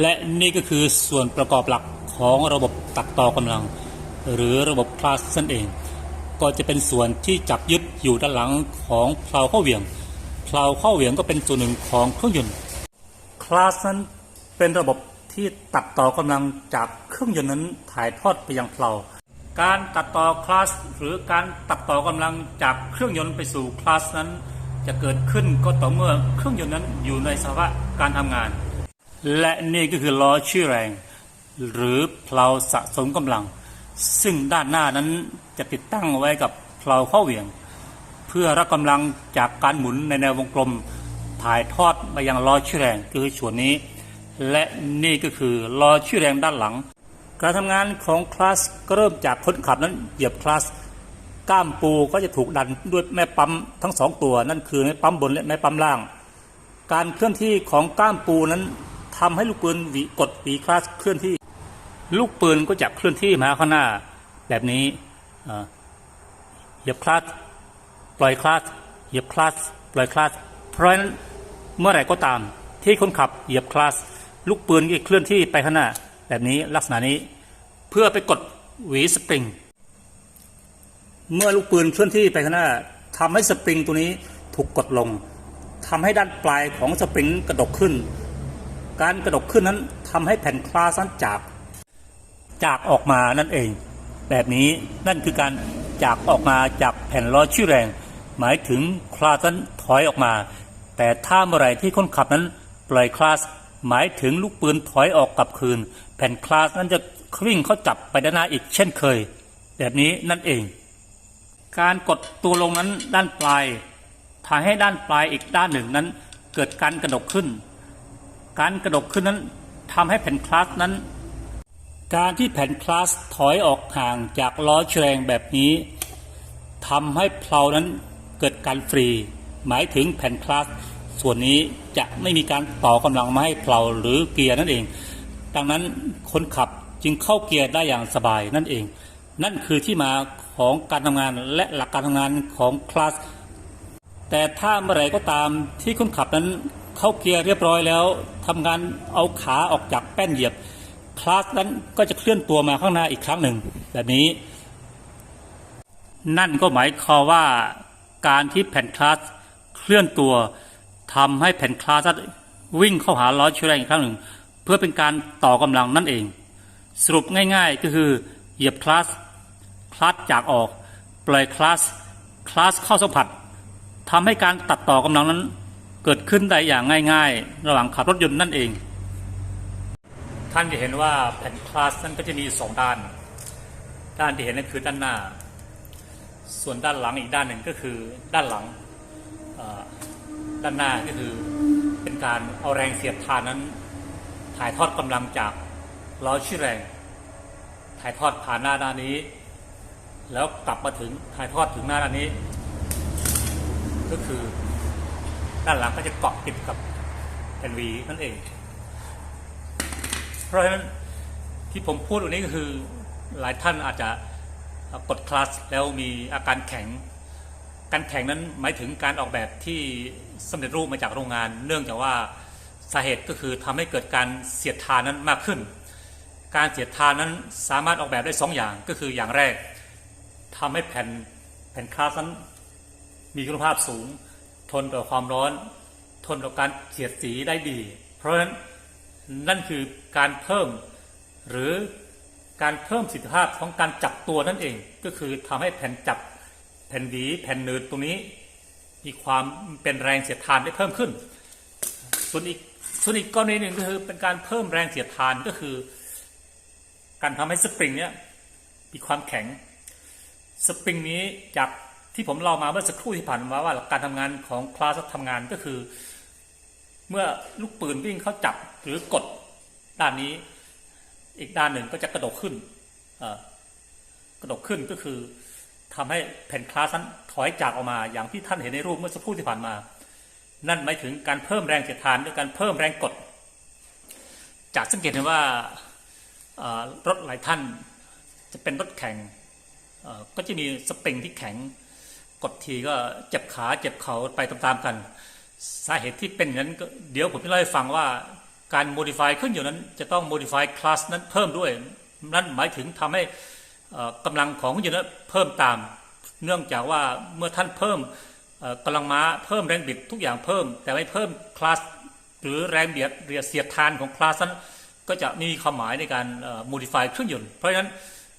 และนี่ก็คือส่วนประกอบหลักของระบบตัดต่อกำลัง หรือระบบคลาสนั่นเอง ก็จะเป็นส่วนที่จับยึดอยู่ด้านหลังของเพลาเข้าเหวี่ยงเพลาเข้าเหวี่ยงก็เป็นส่วนหนึ่งของเครื่องยนต์คลาสนั้นเป็นระบบที่ตัดต่อกำลังจากเครื่องยนต์นั้นถ่ายทอดไปยังเพลาการตัดต่อคลาสหรือการตัดต่อกำลังจากเครื่องยนต์ไปสู่คลาสนั้น จะเกิดขึ้นก็ต่อเมื่อเครื่องยนต์นั้นอยู่ในสภาวะการทำงาน และนี่ก็คือล้อชี้แรง หรือเพลาสะสมกำลัง ซึ่งด้านหน้านั้นจะติดตั้งไว้กับเพลาข้าเหวี่ยง เพื่อรับกำลังจากการหมุนในแนววงกลม ถ่ายทอดมายังล้อชี้แรงคือส่วนนี้ และนี่ก็คือล้อชี้แรงด้านหลัง การทำงานของคลาสก็เริ่มจากคนขับนั้นเหยียบคลาสก้ามปูก็จะถูกดันด้วยแม่ปั๊มทั้งสองตัวนั่นคือแม่ปั๊มบนและแม่ปั๊มล่าง การเคลื่อนที่ของก้ามปูนั้น ทำให้ลูกปืนวีกดวีคลาสเคลื่อนที่ ลูกปืนก็จะเคลื่อนที่มาข้างหน้า แบบนี้เหยียบคลาสปล่อยคลาสเหยียบคลาสปล่อยคลาสเพราะฉะนั้นเมื่อไหร่ก็ตาม ที่คนขับเหยียบคลาสลูกปืนก็เคลื่อนที่ไปข้างหน้า แบบนี้ลักษณะนี้ เพื่อไปกดหวีสปริง เมื่อลูกปืนเคลื่อนที่ไปข้างหน้าทำให้สปริงตัวนี้ถูกกดลงทำให้ด้านปลายของสปริงกระดกขึ้น การกระดกขึ้นนั้นทำให้แผ่นคลาสนั้นจาก จากออกมานั่นเอง แบบนี้นั่นคือการจากออกมาจากแผ่นล้อชี้แรง หมายถึงคลาสนั้นถอยออกมา แต่ถ้าเมื่อไรที่คนขับนั้นปล่อยคลาส หมายถึงลูกปืนถอยออกกลับคืน แผ่นคลาสนั้นจะควิ่งเข้าจับไปด้านหน้าอีกเช่นเคย แบบนี้นั่นเอง การกดตัวลงนั้นด้านปลายทำให้ด้านปลายอีกด้านหนึ่งนั้นเกิดการกระดกขึ้น การกระดกขึ้นนั้นทำให้แผ่นคลาสนั้น การที่แผ่นคลาสถอยออกห่างจากล้อแฉลงแบบนี้ทำให้เพลานั้นเกิดการฟรี หมายถึงแผ่นคลาสส่วนนี้จะไม่มีการต่อกำลังมาให้เพลาหรือเกียร์นั่นเอง ดังนั้นคนขับจึงเข้าเกียร์ได้อย่างสบายนั่นเอง นั่นคือที่มาของการทำงานและหลักการทำงานของคลาสแต่ถ้าเมื่อไรก็ตามที่คนขับนั้น เข้าเกียร์เรียบร้อยแล้วทำงานเอาขาออกจากแป้นเหยียบ คลาสนั้นก็จะเคลื่อนตัวมาข้างหน้าอีกครั้งหนึ่งแบบนี้ นั่นก็หมายความว่าการที่แผ่นคลาสเคลื่อนตัวทำให้แผ่นคลาสวิ่งเข้าหาล้อชี้แรงอีกครั้งหนึ่ง เพื่อเป็นการต่อกำลังนั่นเอง สรุปง่ายๆก็คือเหยียบคลาสคลาสจากออกปล่อยคลาสคลาสเข้าสัมผัสทำให้การตัดต่อกำลังนั้น เกิดขึ้นได้อย่างง่าย ๆ ระหว่างขับรถยนต์นั่นเอง ท่านจะเห็นว่าแผ่นคลาสนั้นก็จะมีสองด้าน ด้านที่เห็นนั่นคือด้านหน้า ส่วนด้านหลังอีกด้านหนึ่งก็คือด้านหลังด้านหน้าก็คือเป็นการเอาแรงเสียดทานนั้น ถ่ายทอดกำลังจากล้อชี้แรง ถ่ายทอดผ่านหน้าด้านนี้ แล้วกลับมาถึงถ่ายทอดถึงหน้าด้านนี้ ก็คือ ด้านหลังก็จะเกาะติดกับแผ่นวีนั่นเอง เพราะฉะนั้นที่ผมพูดวันนี้ก็คือหลายท่านอาจจะกดคลาสแล้วมีอาการแข็ง การแข็งนั้นหมายถึงการออกแบบที่สำเร็จรูปมาจากโรงงาน เนื่องจากว่าสาเหตุก็คือทำให้เกิดการเสียดทานนั้นมากขึ้น การเสียดทานนั้นสามารถออกแบบได้สองอย่างก็คืออย่างแรกทำให้แผ่นแผ่นคลาสนั้นมีคุณภาพสูง ทนต่อความร้อน ทนต่อการเสียดสีได้ดี เพราะฉะนั้นนั่นคือการเพิ่มหรือการเพิ่มสิทธิภาพของการจับตัวนั่นเอง ก็คือทำให้แผ่นจับแผ่นหวีแผ่นเนิร์ดตรงนี้ มีความเป็นแรงเสียดทานได้เพิ่มขึ้น ส่วนอีกส่วนอีกกรณีหนึ่งก็คือเป็นการเพิ่มแรงเสียดทานก็คือ การทำให้สปริงเนี้ยมีความแข็ง สปริงนี้จาก ที่ผมเล่ามาเมื่อสักครู่ที่ผ่านมาว่าการทำงานของคลาสทำงานก็คือ เมื่อลูกปืนวิ่งเข้าจับหรือกดด้านนี้ อีกด้านหนึ่งก็จะกระดกขึ้นกระดกขึ้นก็คือทำให้แผ่นคลาสนั้นถอยจากออกมาอย่างที่ท่านเห็นในรูปเมื่อสักครู่ที่ผ่านมา นั่นหมายถึงการเพิ่มแรงเสียดทานด้วยการเพิ่มแรงกด จากสังเกตเห็นว่ารถหลายท่านจะเป็นรถแข่งก็จะมีสปริงที่แข็ง กดทีก็เจ็บขาเจ็บเข่าไปตามๆกัน สาเหตุที่เป็นอย่างนั้นก็เดี๋ยวผมจะเล่าให้ฟังว่าการ modify เครื่องยนต์นั้นจะต้อง modify class นั้นเพิ่มด้วย นั่นหมายถึงทำให้เอ่อกำลังของเครื่องยนต์นั้นเพิ่มตาม เนื่องจากว่าเมื่อท่านเพิ่มเอ่อกำลังม้าเพิ่มแรงบิดทุกอย่างเพิ่ม แต่ไม่เพิ่มคลาสหรือแรงเบียดเรียเสียดทานของคลาสนั้นก็จะมีความหมายในการ modify เครื่องยนต์เพราะฉะนั้น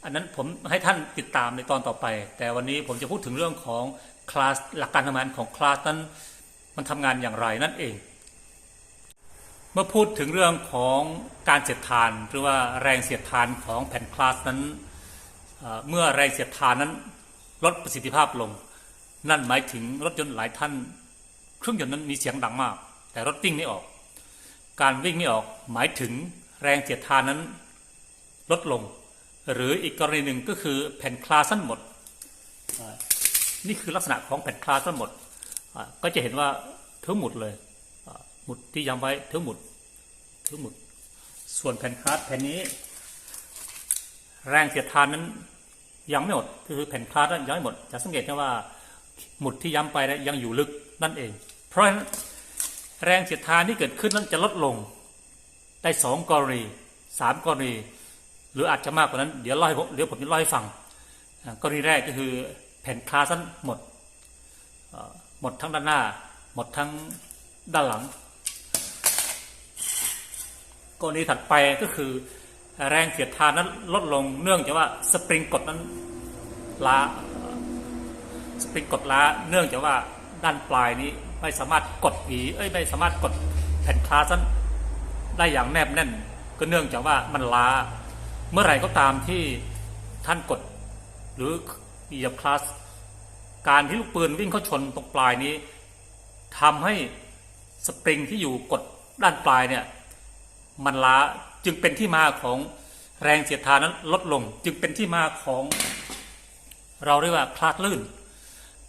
อันนั้นผมให้ท่านติดตามในตอนต่อไป แต่วันนี้ผมจะพูดถึงเรื่องของคลาสหลักการทำงานของคลาสนั้นมันทำงานอย่างไรนั่นเอง เมื่อพูดถึงเรื่องของการเสียดทาน หรือว่าแรงเสียดทานของแผ่นคลาสนั้นเมื่อแรงเสียดทานนั้นลดประสิทธิภาพลง นั่นหมายถึงรถยนต์หลายท่าน เครื่องยนต์นั้นมีเสียงดังมาก แต่รถวิ่งไม่ออก การวิ่งไม่ออกหมายถึงแรงเสียดทานนั้นลดลง หรืออีกกรณีหนึ่งก็คือแผ่นคลาสั้นหมด นี่คือลักษณะของแผ่นคลาสั้นหมด ก็จะเห็นว่าทั้งหมดเลยหมุดที่ย้ำไว้ทั้งหมดทั้งหมด ส่วนแผ่นคลาสแผ่นนี้ แรงเสียดทานนั้นยังไม่หมดคือแผ่นคลาสนั้นยังไม่หมด จะสังเกตได้ว่าหมุดที่ย้ำไปนะยังอยู่ลึกนั่นเอง เพราะฉะนั้นแรงเสียดทานที่เกิดขึ้นนั้นจะลดลงได้สองกรณีสามกรณี หรืออาจจะมากกว่านั้นเดี๋ยวเล่าให้ผมเดี๋ยวผมจะเล่าให้ฟังกรณีแรกก็คือแผ่นคลาสั้นหมดหมดทั้งด้านหน้า หมดทั้งด้านหลังกรณีถัดไปก็คือแรงเสียดทานนั้นลดลงเนื่องจากว่าสปริงกดนั้นล้าสปริงกดล้าเนื่องจากว่าด้านปลายนี้ไม่สามารถกดหวีเอ้ยไม่สามารถกดแผ่นคลาสนั้นได้อย่างแนบแน่น ก็เนื่องจากว่ามันล้า เมื่อไหร่ก็ตามที่ท่านกดหรือเหยียบคลาสการที่ลูกปืนวิ่งเข้าชนตรงปลายนี้ทำให้สปริงที่อยู่กดด้านปลายเนี่ยมันล้าจึงเป็นที่มาของแรงเสียดทานนั้นลดลง จึงเป็นที่มาของ เราเรียกว่าคลาดลื่น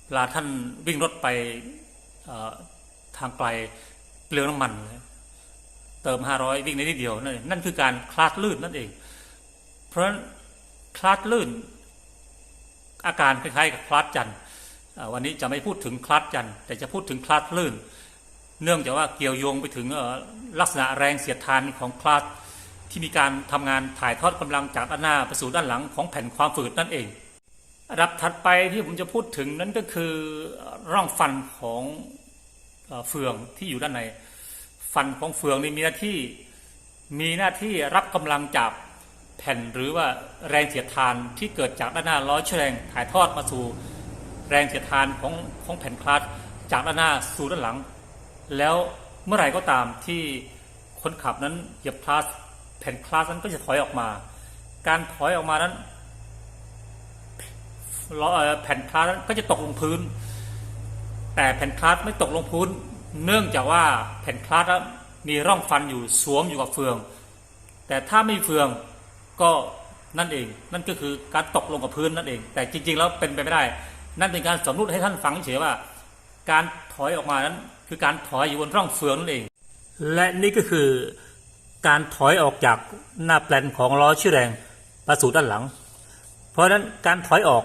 เวลาท่านวิ่งรถไปทางไกลเปลืองน้ำมัน เติม 500 วิ่งในนิดเดียวนั่นนั่นคือการคลาดลื่นนั่นเอง เพราะคลาดลื่น อาการคล้ายๆกับคลาดจันทร์วันนี้จะไม่พูดถึงคลาดจันทร์แต่จะพูดถึงคลาดลื่น เนื่องจากว่าเกี่ยวโยงไปถึงลักษณะแรงเสียดทานของคลาสที่มีการทำงานถ่ายทอดกำลังจากด้านหน้าไปสู่ด้านหลังของแผ่นความฝืดนั่นเองอันดับถัดไปที่ผมจะพูดถึงนั้นก็คือร่องฟันของเฟืองที่อยู่ด้านใน ฟันของเฟืองนี่มีหน้าที่มีหน้าที่รับกำลังจาก แผ่นหรือว่าแรงเสียดทานที่เกิดจากด้านหน้าล้อเชแรงถ่ายทอดมาสู่แรงเสียดทานของของแผ่นคลัตช์จากด้านหน้าสู่ด้านหลัง แล้วเมื่อไหร่ก็ตามที่คนขับนั้นเหยียบคลัตช์แผ่นคลัตช์นั้นก็จะถอยออกมา การถอยออกมานั้นล้อแผ่นคลัตช์นั้นก็จะตกลงพื้น แต่แผ่นคลัตช์ไม่ตกลงพื้น เนื่องจากว่าแผ่นคลัตช์มีร่องฟันอยู่สวมอยู่กับเฟือง แต่ถ้าไม่มีเฟือง ก็นั่นเอง นั่นก็คือการตกลงกับพื้นนั่นเอง แต่จริง ๆ แล้วเป็นไปไม่ได้ นั่นเป็นการสมมติให้ท่านฟังเฉยว่า การถอยออกมานั้น คือการถอยอยู่บนร่องเฟืองนั่นเอง และนี่ก็คือการถอยออกจากหน้าแปลนของล้อชี้แรงมาสู่ด้านหลัง เพราะฉะนั้นการถอยออก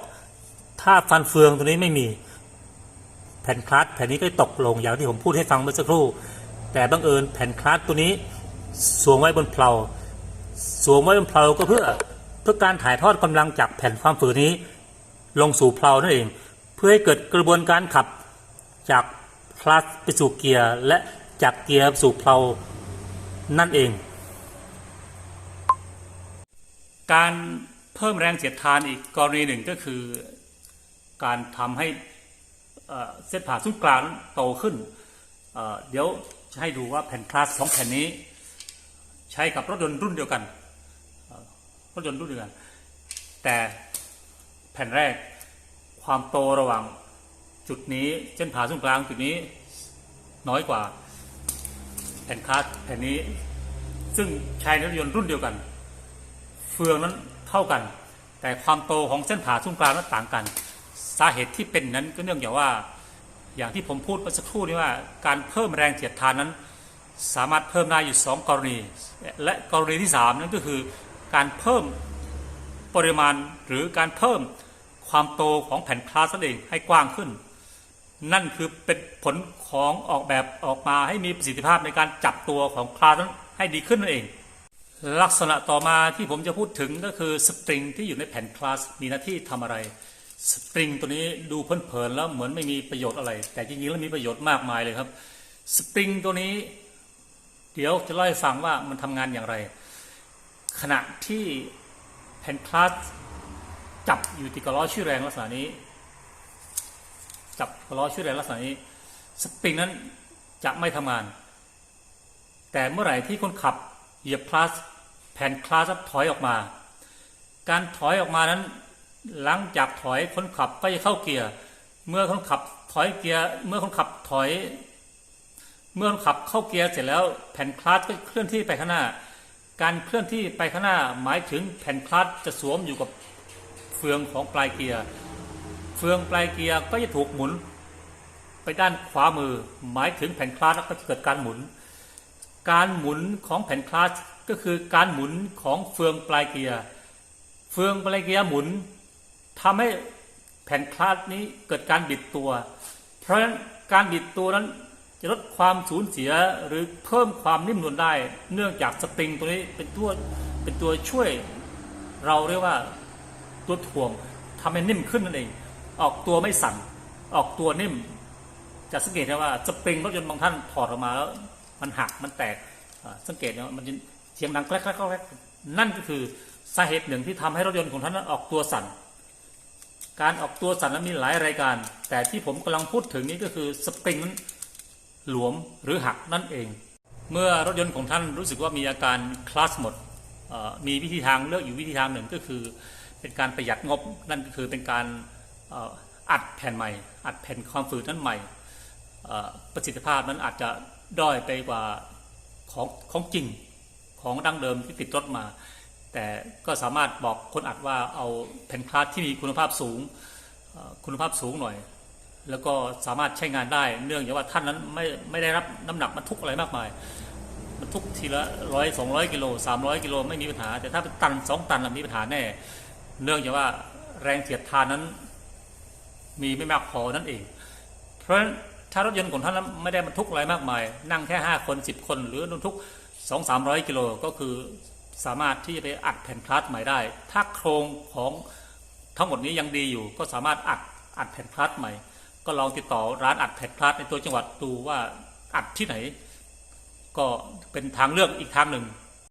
ถ้าฟันเฟืองตัวนี้ไม่มีแผ่นคลัตแผ่นนี้ก็ตกลงอย่างที่ผมพูดให้ฟังเมื่อสักครู่ แต่บังเอิญแผ่นคลัตตัวนี้สวมไว้บนเพลา สวมไว้บนเพลาก็เพื่อเพื่อการถ่ายทอดกำลังจากแผ่นความฝืนนี้ ลงสู่เพลานั่นเอง เพื่อให้เกิดกระบวนการขับจากคลัตช์ไปสู่เกียร์และจากเกียร์สู่เพลานั่นเอง การเพิ่มแรงเสียดทานอีกกรณีหนึ่งก็คือ การทำให้เส้นผ่าศูนย์กลางโตขึ้นเเดี๋ยวจะให้ดูว่าแผ่นคลาสสองแผ่นนี้ ใช้กับรถยนต์รุ่นเดียวกัน รถยนต์รุ่นเดียวกัน แต่แผ่นแรกความโตระหว่างจุดนี้เส้นผ่าศูนย์กลางจุดนี้น้อยกว่าแผ่นคลาสแผ่นนี้ ซึ่งใช้ในรถยนต์รุ่นเดียวกัน เฟืองนั้นเท่ากัน แต่ความโตของเส้นผ่าศูนย์กลางนั้นต่างกัน สาเหตุที่เป็นนั้นก็เนื่องจากว่า อย่างที่ผมพูดเมื่อสักครู่นี้ว่า การเพิ่มแรงเสียดทานนั้น สามารถเพิ่มได้อยู่สองกรณี และกรณีที่สามนั่นก็คือการเพิ่มปริมาณหรือการเพิ่มความโตของแผ่นคลาสนั่นเองให้กว้างขึ้น นั่นคือเป็นผลของออกแบบออกมาให้มีประสิทธิภาพในการจับตัวของคลาสนั้นให้ดีขึ้นนั่นเอง ลักษณะต่อมาที่ผมจะพูดถึงก็คือสปริงที่อยู่ในแผ่นคลาสมีหน้าที่ทำอะไรสปริงตัวนี้ดูเพลินๆแล้วเหมือนไม่มีประโยชน์อะไร แต่จริงๆแล้วมีประโยชน์มากมายเลยครับสปริงตัวนี้ เดี๋ยวจะเล่าให้ฟังว่ามันทำงานอย่างไร ขณะที่แผ่นคลาสจับอยู่ที่กระล้อชื่อแรงลักษณะนี้ จับกระล้อชื่อแรงลักษณะนี้ สปริงนั้นจะไม่ทำงาน แต่เมื่อไหร่ที่คนขับเหยียบคลาสแผ่นคลาสถอยออกมา การถอยออกมานั้น หลังจากถอยคนขับก็จะเข้าเกียร์ เมื่อคนขับถอยเกียร์ เมื่อคนขับถอย เมื่อขับเข้าเกียร์เสร็จแล้วแผ่นคลาสก็เคลื่อนที่ไปข้างหน้า การเคลื่อนที่ไปข้างหน้าหมายถึงแผ่นคลาสจะสวมอยู่กับเฟืองของปลายเกียร์ เฟืองปลายเกียร์ก็จะถูกหมุน ไปด้านขวามือ หมายถึงแผ่นคลาสก็จะเกิดการหมุน การหมุนของแผ่นคลาสก็คือการหมุนของเฟืองปลายเกียร์ เฟืองปลายเกียร์หมุนทำให้แผ่นคลาสนี้เกิดการบิดตัว เพราะฉะนั้นการบิดตัวนั้น จะลดความสูญเสียหรือเพิ่มความนิ่มนวลได้ เนื่องจากสปริงตัวนี้เป็นตัวเป็นตัวช่วยเราเรียกว่าตัวถ่วงทำให้นิ่มขึ้นนั่นเอง ออกตัวไม่สั่นออกตัวนิ่ม จะสังเกตได้ว่าสปริงรถยนต์บางท่านถอดออกมาแล้วมันหักมันแตกสังเกตเนี่ยมันเสียงดังแกรกแกรกนั่นก็คือสาเหตุหนึ่งที่ทำให้รถยนต์ของท่านออกตัวสั่นการออกตัวสั่นนั้นมีหลายรายการ แต่ที่ผมกำลังพูดถึงนี้ก็คือสปริงนั้น หลวมหรือหักนั่นเอง เมื่อรถยนต์ของท่านรู้สึกว่ามีอาการคลาสหมดมีวิธีทางเลือกอยู่วิธีทางหนึ่งก็คือ เป็นการประหยัดงบนั่นก็คือเป็นการอัดแผ่นใหม่ อัดแผ่นความฝืดนั้นใหม่ประสิทธิภาพนั้นอาจจะด้อยไปกว่าของของจริงของดั้งเดิมที่ติดรถมา แต่ก็สามารถบอกคนอัดว่าเอาแผ่นคลาสที่มีคุณภาพสูงคุณภาพสูงหน่อย แล้วก็สามารถใช้งานได้เนื่องจากว่าท่านนั้นไม่ไม่ได้รับน้ำหนักบรรทุกอะไรมากมายบรรทุกทีละร้อยสองร้อยกิโลสามร้อยกิโลไม่มีปัญหา แต่ถ้าเป็นตันสองตันมีปัญหาแน่ เนื่องจากว่าแรงเสียดทานนั้น มีไม่มากพอนั่นเอง เพราะฉะนั้นถ้ารถยนต์ของท่านนั้นไม่ได้บรรทุกอะไรมากมาย นั่งแค่5คน10คน หรือบรรทุก2 3 0 0กิโลก็คือสามารถที่จะไปอัดแผ่นคลัตช์ใหม่ได้ ถ้าโครงของทั้งหมดนี้ยังดีอยู่ ก็สามารถอัดอัดแผ่นคลัตช์ใหม่ ก็ลองติดต่อร้านอัดแผ่นคลาสในตัวจังหวัดดูว่าอัดที่ไหน ก็เป็นทางเลือกอีกทางหนึ่ง